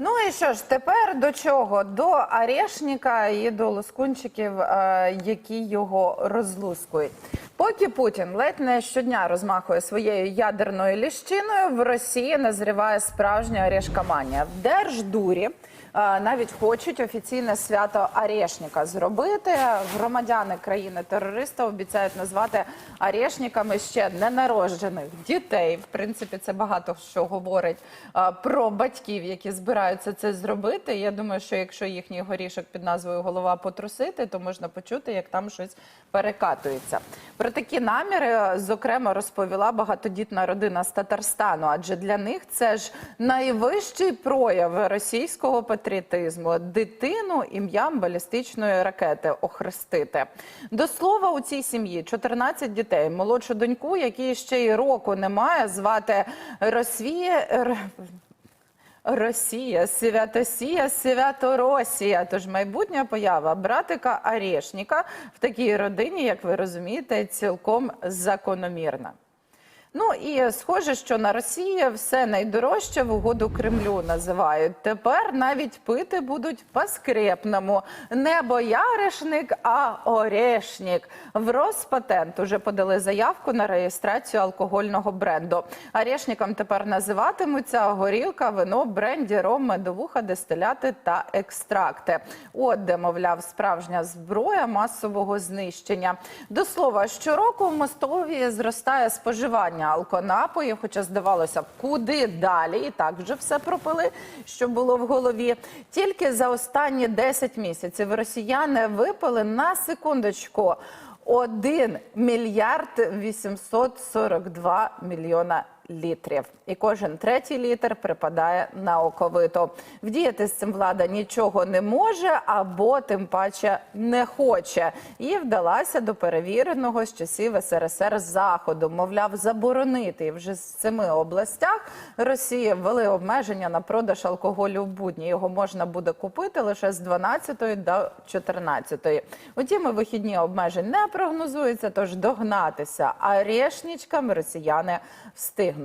Ну і що ж, тепер до чого? До Арешника і до лоскунчиків, е, які його розлускують. Поки Путін ледь не щодня розмахує своєю ядерною ліщиною, в Росії назріває справжня орешкоманія. В Держдурі е, навіть хочуть офіційне свято Арешника зробити. Громадяни країни-терориста обіцяють назвати Арешниками ще ненароджених дітей. В принципі, це багато що говорить е, про батьків, які збираються це зробити. Я думаю, що якщо їхній горішок під назвою Голова потрусити, то можна почути, як там щось перекатується. Про такі наміри, зокрема, розповіла багатодітна родина з Татарстану, адже для них це ж найвищий прояв російського патріотизму дитину ім'ям балістичної ракети охрестити. До слова, у цій сім'ї 14 дітей. Молодшу доньку, якій ще й року немає, звати Росвія. Росія, Святосія, Святоросія. Тож майбутня поява братика Арешніка в такій родині, як ви розумієте, цілком закономірна. Ну і схоже, що на Росії все найдорожче в угоду Кремлю називають. Тепер навіть пити будуть по-скрепному. Не бояришник, а орешник. В Роспатент уже подали заявку на реєстрацію алкогольного бренду. Орешником тепер називатимуться горілка, вино, бренді, ром, медовуха, дистиляти та екстракти. От де, мовляв, справжня зброя масового знищення. До слова, щороку в Мостовії зростає споживання алконапоїв, хоча здавалося б, куди далі, і так вже все пропили, що було в голові. Тільки за останні 10 місяців росіяни випили на секундочку 1 мільярд 842 мільйона літрів. І кожен третій літр припадає на оковиту. Вдіяти з цим влада нічого не може або тим паче не хоче. І вдалася до перевіреного з часів СРСР заходу. Мовляв, заборонити вже з семи областях Росії ввели обмеження на продаж алкоголю в будні. Його можна буде купити лише з 12 до 14. Утім, і вихідні обмежень не прогнозується, тож догнатися А арешнічкам росіяни встигнуть.